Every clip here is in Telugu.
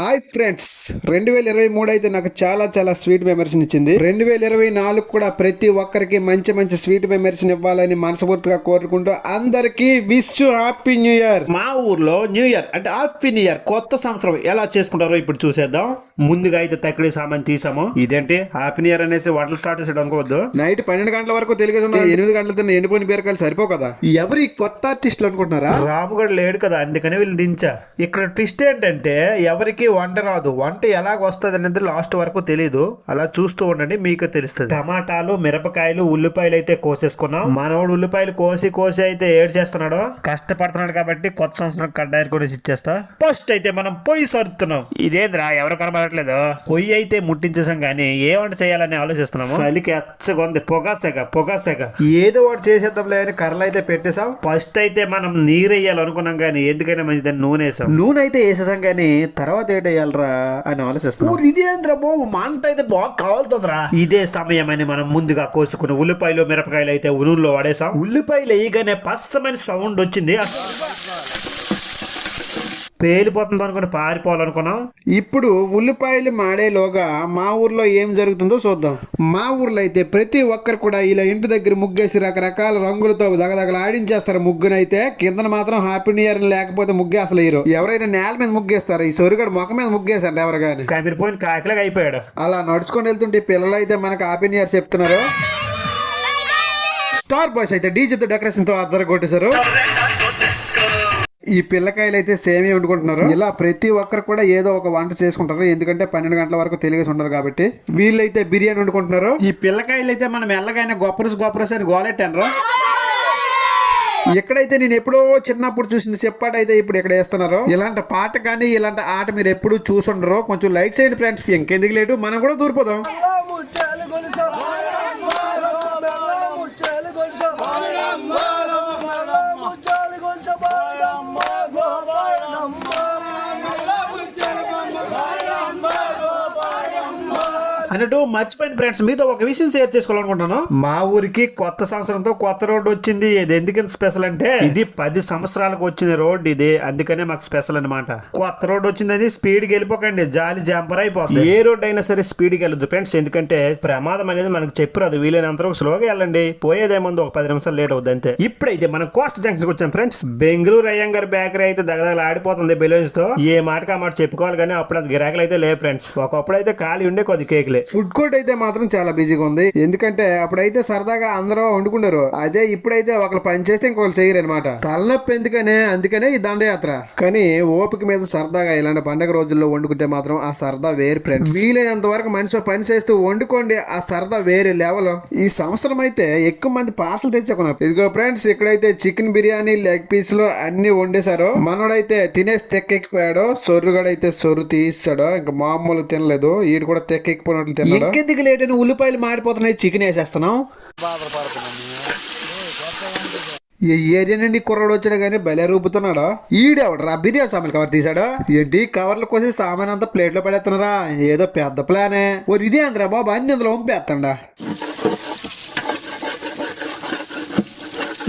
హాయ్ ఫ్రెండ్స్ రెండు వేల ఇరవై మూడు అయితే నాకు చాలా చాలా స్వీట్ మెమరీస్ని ఇచ్చింది. రెండు వేల ఇరవై నాలుగు కూడా ప్రతి ఒక్కరికి మంచి మంచి స్వీట్ మెమరీస్ని ఇవ్వాలని మనస్ఫూర్తిగా కోరుకుంటూ అందరికీ విష్ హ్యాపీ న్యూ ఇయర్. మా ఊర్లో న్యూ ఇయర్ అంటే హ్యాపీ న్యూ ఇయర్ కొత్త సంవత్సరం ఎలా చేసుకుంటారో ఇప్పుడు చూసేద్దాం. ముందుగా అయితే తక్కడి సామాన్ తీసాము. ఇదేంటి? హ్యాపీ న్యూ ఇయర్ అనేసి వంటలు స్టార్ట్ చేసాడు అనుకోవద్దు. నైట్ పన్నెండు గంటల వరకు తెలియదు ఎనిమిది గంటల తిన్న ఎండిపోయిన బీరకాయలు సరిపో కదా? ఎవరి కొత్త ఆర్టిస్టులు అనుకుంటున్నారా? రాముగడు లేడు కదా అందుకని వీళ్ళు దించా. ఇక్కడ ట్విస్ట్ ఏంటంటే ఎవరికి వంట రాదు. వంట ఎలాగ వస్తుంది అనేది లాస్ట్ వరకు తెలీదు. అలా చూస్తూ ఉండండి మీకు తెలుస్తుంది. టమాటాలు మిరపకాయలు ఉల్లిపాయలు అయితే కోసేసుకున్నాం. మనోడు ఉల్లిపాయలు కోసి కోసి అయితే ఏడు చేస్తున్నాడు కష్టపడుతున్నాడు కాబట్టి కొత్త సంవత్సరం కడ్డాయి కూడా ఇచ్చేస్తా. ఫస్ట్ అయితే మనం పొయ్యి సరుతున్నాం ఇదేంద్రా ఎవరు కనబడట్లేదు పొయ్యి అయితే ముట్టించేసాం కానీ ఏ వంట చేయాలని ఆలోచిస్తున్నాము? చలికి ఎచ్చగా ఉంది పొగాసెగ పొగాసెగ ఏదో ఒకటి చేసేద్దాంలే అని కర్రలు అయితే పెట్టేసాం ఫస్ట్ అయితే మనం నీరు వేయాలి అనుకున్నాం కానీ ఎందుకైనా మంచిదని నూనె వేసాం. నూనె అయితే వేసేసాం కానీ తర్వాత ఏంటయ్యాలరా అని ఆలోచిస్తున్నాం. ఇదేంద్ర బాబు? మంట అయితే బాగా కావాలుతుందిరా ఇదే సమయం అని మనం ముందుగా కోసుకున్న ఉల్లిపాయలు మిరపకాయలు అయితే ఉనుల్లో వాడేసాం ఉల్లిపాయలు వేయగానే పచ్చమైన సౌండ్ వచ్చింది. పేలిపోతుంది అనుకుని పారిపోవాలనుకున్నాం. ఇప్పుడు ఉల్లిపాయలు మాడేలోగా మా ఊర్లో ఏం జరుగుతుందో చూద్దాం. మా ఊర్లో అయితే ప్రతి ఒక్కరు కూడా ఇలా ఇంటి దగ్గర ముగ్గేసి రకరకాల రంగులతో దగదగలు ఆడించేస్తారు. ముగ్గునైతే కిందన మాత్రం హ్యాపీ న్యూ ఇయర్ లేకపోతే ముగ్గే అసలు వేయరు. ఎవరైనా నేల మీద ముగ్గేస్తారు. ఈ సొరుగడు ముఖం మీద ముగ్గేశారు ఎవరు కానీ కమిరిపోయిన కాకిలాగా అయిపోయాడు. అలా నడుచుకొని వెళ్తుంటే పిల్లలు అయితే మనకు హ్యాపీ న్యూ ఇయర్ చెప్తున్నారు. స్టార్ బాయ్స్ అయితే డీజేతో డెకరేషన్తో అద్దరు కొట్టేశారు ఈ పిల్లకాయలు అయితే సేమే వండుకుంటున్నారు. ఇలా ప్రతి ఒక్కరు కూడా ఏదో ఒక వంట చేసుకుంటారు. ఎందుకంటే పన్నెండు గంటల వరకు తెలియసి ఉండరు కాబట్టి. వీళ్ళైతే బిర్యానీ వండుకుంటున్నారు. ఈ పిల్లకాయలు అయితే మనం ఎల్లగానే గొప్పరుసు గొప్పరుసు అని గోలెట్టాను ఎక్కడైతే నేను ఎప్పుడో చిన్నప్పుడు చూసిన చెప్పాడు అయితే ఇప్పుడు ఇక్కడ వేస్తున్నారు? ఇలాంటి పాట కానీ ఇలాంటి ఆట మీరు ఎప్పుడు చూసుండరు. కొంచెం లైక్ చేయండి ఫ్రెండ్స్. ఇంకెందుకు లేటు? మనం కూడా దూరిపోదాం. అన్నట్టు మర్చిపోయిన ఫ్రెండ్స్ మీతో ఒక విషయం షేర్ చేసుకోవాలనుకుంటున్నాను. మా ఊరికి కొత్త సంవత్సరంతో కొత్త రోడ్డు వచ్చింది. ఇది ఎందుకు స్పెషల్ అంటే? ఇది పది సంవత్సరాలకు వచ్చిన రోడ్ ఇది. అందుకనే మాకు స్పెషల్ అన్నమాట. కొత్త రోడ్ వచ్చింది అది స్పీడ్కి వెళ్ళిపోకండి. జాలి జాంపర్ అయిపోతుంది ఏ రోడ్ అయినా సరే స్పీడ్కి వెళ్ళదు ఫ్రెండ్స్ ఎందుకంటే ప్రమాదం అనేది మనకు చెప్పరాదు వీలైనంత స్లోగా వెళ్ళండి. పోయేదేముంది ఒక పది నిమిషాలు లేట్ అవుద్ది అంతే. ఇప్పుడైతే మనం కోస్ట్ జంక్షన్ వచ్చాం ఫ్రెండ్స్ బెంగళూరు అయ్యంగారు బేకరీ అయితే దగదగలు ఆడిపోతుంది బెలూన్స్తో. ఏ మాటకి ఆ మాట చెప్పుకోవాలి కానీ అప్పుడు అది గిరాకులు అయితే లేవు ఫ్రెండ్స్ ఒకప్పుడు అయితే ఖాళీ ఉండే కొద్ది కేకులే ఫుడ్ కోర్ట్ అయితే మాత్రం చాలా బిజీగా ఉంది. ఎందుకంటే అప్పుడైతే సరదాగా అందరూ వండుకున్నారు అదే ఇప్పుడైతే ఒకరు పని చేస్తే ఇంకొకరు చేయరు అనమాట తలనొప్పి ఎందుకనే? అందుకనే ఈ దండయాత్ర. కానీ ఓపిక మీద సరదాగా ఇలాంటి పండగ రోజుల్లో వండుకుంటే మాత్రం ఆ సరదా వేరు ఫ్రెండ్స్ వీలైనంత వరకు మనిషి పని చేస్తూ వండుకోండి. ఆ సరదా వేరే లెవెల్ ఈ సంవత్సరం అయితే ఎక్కువ మంది పార్సల్ తెచ్చుకున్నారు. ఇదిగో ఫ్రెండ్స్ ఇక్కడైతే చికెన్ బిర్యానీ లెగ్ పీస్లో అన్ని వండేశారు. మనోడైతే తినేసి తెక్కెక్కిపోయాడు. సొర్రుగాడైతే సొర్రు తీస్తాడు ఇంకా మామూలు తినలేదు. ఈడు కూడా తెక్కెక్కిపోయినట్లు తిన్నాడు? ఇంకెందుకు లేట్? అని ఉల్లిపాయలు మారిపోతున్నాయి చికెన్ వేసేస్తున్నాం ఏ ఏరియా నుండి కుర్రాడు వచ్చాడు కానీ బలే రూపుతున్నాడా? ఈడెవడరా? బిర్యానీ సామాన్ కవర్ తీసాడా ఏంటి కవర్లు కోసి సామాన్ అంతా ప్లేట్లో పడేస్తున్నారా? ఏదో పెద్ద ప్లానే. ఓ ఇదే అందరా బాబు అన్ని అందులో పంపేస్తాడా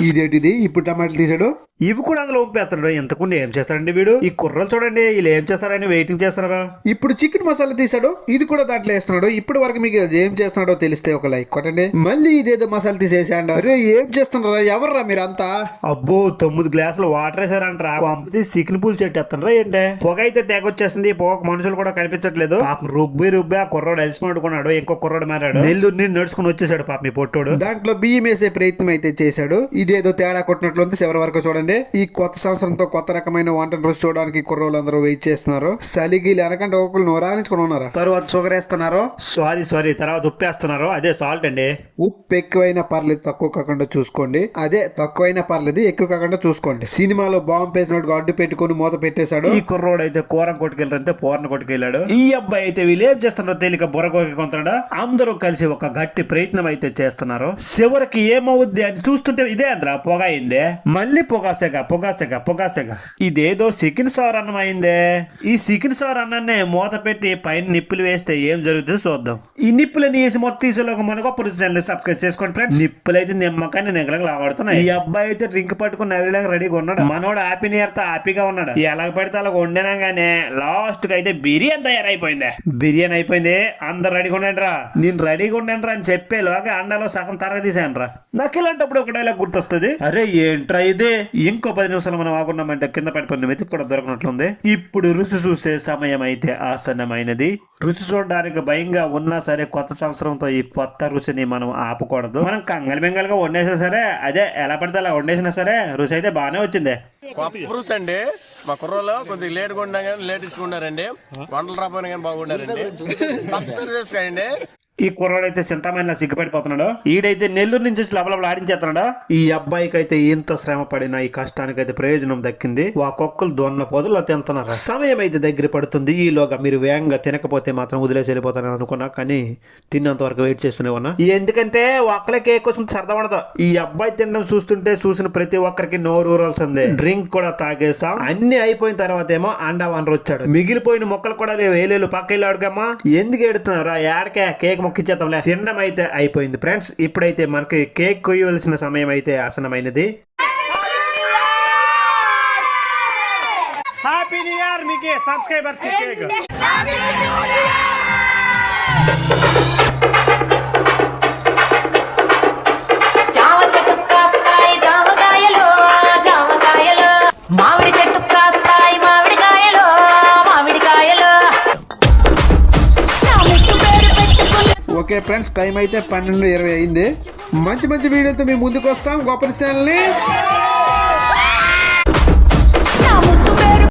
ఇదేంటిది? ఇప్పుడు టమాటాలు తీసాడు ఇవి కూడా అందులో పంపేస్తాడు ఎంతకుండా ఏం చేస్తాడండి వీడు? ఈ కుర్రలు చూడండి వీళ్ళు ఏం చేస్తారని వెయిటింగ్ చేస్తున్నారా? ఇప్పుడు చికెన్ మసాలా తీసాడు ఇది కూడా దాంట్లో వేస్తున్నాడు. ఇప్పటి వరకు మీకు ఏం చేస్తున్నాడో తెలిస్తే ఒక లైక్ కొట్టండి. మళ్ళీ ఇదేదో మసాలా తీసేసాడు. అరే ఏం చేస్తున్నారా? ఎవర్రా మీరంతా? అబ్బో తొమ్మిది గ్లాసులు వాటర్ వేసారంటరా. పంపితే చికెన్ పూలు చెట్టేస్తారా ఏంటే? పొగ అయితే తెగొచ్చేసింది. పొగ మనుషులు కూడా కనిపించట్లేదు. పాపం రుబ్బి రుబ్బి ఆ కుర్రోడు ఎలిసి పడుకున్నాడు ఇంకో కుర్రోడు మారాడు. నెల్లూరు నుండి నడుచుకుని వచ్చేసాడు పాపం ఈ పొట్టోడు. దాంట్లో బియ్యం వేసే ప్రయత్నం అయితే చేశాడు. ఇదేదో తేడా కొట్టినట్లుంది చివరి వరకు చూడండి. ఈ కొత్త సంవత్సరంతో కొత్త రకమైన వంట రుచి చూడడానికి కుర్రోళ్ళందరూ వెయిట్ చేస్తున్నారు. సలిగిలి అనకంటే ఒకళ్ళు నోరాలించుకుని ఉన్నారు. తర్వాత షుగర్ వేస్తున్నారు. సారీ సారీ తర్వాత ఉప్పు వేస్తున్నారు. అదే సాల్ట్ అండి. ఉప్పు ఎక్కువైనా పర్లేదు తక్కువ కాకుండా చూసుకోండి. అదే తక్కువైనా పర్లేదు ఎక్కువ కాకుండా చూసుకోండి. సినిమాలో బాంబు పేసినట్టు అడ్డు పెట్టుకొని మూత పెట్టేశాడు. ఈ కుర్రోడు అయితే కూరం కొట్టుకెళ్ళారంటే పూర్ణ కొట్టుకెళ్ళాడు. ఈ అబ్బాయి అయితే వీళ్ళు ఏం చేస్తున్నారో తేలిక బుర్రగోకి కొంతడా అందరూ కలిసి ఒక గట్టి ప్రయత్నం అయితే చేస్తున్నారు. చివరికి ఏమవుద్ది అని చూస్తుంటే ఇదే అందరా పొగ అయిందే. మళ్ళీ పొగ పొగాసెగ పొగాసెగ పొగాసెగ. ఇదేదో చికెన్ సార్ అన్నం అయిందే ఈ చికెన్ సార్ అన్నాన్ని మూత పెట్టి పైన నిప్పులు వేస్తే ఏం జరుగుతుందో చూద్దాం. ఈ నిప్పులని వేసి మొత్తం తీసేలోకి మన గొప్ప రుచి ఛానల్ సబ్స్క్రైబ్ చేసుకోండి ఫ్రెండ్స్ నిప్పులు అయితే నిమ్మకాన్ని నిగలకు లాడుతున్నాయి ఈ అబ్బాయి అయితే డ్రింక్ పట్టుకుని నవ్విలాగా రెడీగా ఉన్నాడు. మనోడు హ్యాపీ నియర్తో హ్యాపీగా ఉన్నాడు. ఎలాగ పడితే అలా వండినా గానీ లాస్ట్కి అయితే బిర్యానీ తయారైపోయింది. బిర్యానీ అయిపోయింది. అందరు రెడీగా ఉండండి రా నేను రెడీగా ఉండండి రా అని చెప్పేలోగా అండాలో సగం తరగ తీసాను రా. నాకు ఇలాంటప్పుడు ఒక డైలాగ్ గుర్తొస్తుంది. అరే ఏంట్రా ఇది? ఇంకో పది నిమిషాలు మనం ఆగున్నామంటే కింద పడిపోయిన వెతికి కూడా దొరకనట్లుంది. ఇప్పుడు రుచి చూసే సమయం అయితే ఆసన్నమైనది. రుచి చూడడానికి భయంగా ఉన్నా సరే కొత్త సంవత్సరంతో ఈ కొత్త రుచిని మనం ఆపకూడదు. మనం కంగలి బెంగలుగా వండేసినా సరే అదే ఎలా పడితే అలా వండేసినా సరే రుచి అయితే బాగానే వచ్చింది. కొప్పరుస్ అండి. మా కుర్రలో కొద్దిగా లేట్గా ఉన్నా కానీ లేటెస్ట్ ఉన్నారండి వంటలు రాపోయినా కానీ బాగుండారండి సబ్స్క్రైబ్ చేసుకోండి ఈ కుర్రాడు అయితే చింతమైన సిగ్గుపడిపోతున్నాడు. ఈడైతే నెల్లూరు నుంచి వచ్చి లబలబలు ఆడించేస్తున్నాడు ఈ అబ్బాయికి అయితే ఇంత శ్రమ పడిన ఈ కష్టానికి అయితే ప్రయోజనం దక్కింది. ఆ కుక్కలు దొన్న పొదలు తింటున్నారు. సమయం అయితే దగ్గర పడుతుంది. ఈలోగా మీరు వేగంగా తినకపోతే మాత్రం వదిలేసి వెళ్ళిపోతానని అనుకున్నా కానీ తిన్నంత వరకు వెయిట్ చేస్తూనే ఉన్నా. ఎందుకంటే ఒక్కలే కేక్ కోసం సరదా పడదు ఈ అబ్బాయి తినడం చూస్తుంటే చూసిన ప్రతి ఒక్కరికి నోరు ఊరాల్సిందే. డ్రింక్ కూడా తాగేసాం అన్ని అయిపోయిన తర్వాత ఏమో అండా వనరు వచ్చాడు మిగిలిపోయిన మొక్కలు కూడా లేవు. ఏలేలు పక్క వెళ్ళాడుగమ్మా ఎందుకు ఎడుతున్నారు ఏడకే? కేక్ మొక్కిచ్చేద్దాంలే తినడం అయితే అయిపోయింది ఫ్రెండ్స్. ఇప్పుడైతే మనకి కేక్ కొయ్యవలసిన సమయం అయితే ఆసనమైనది. హ్యాపీ న్యూ ఇయర్ మీకు సబ్స్క్రైబర్స్కి కేక్. ఓకే ఫ్రెండ్స్ టైం అయితే పన్నెండు ఇరవై అయింది. మంచి మంచి వీడియోతో మీ ముందుకు వస్తాం. గొప్ప ఛానల్ని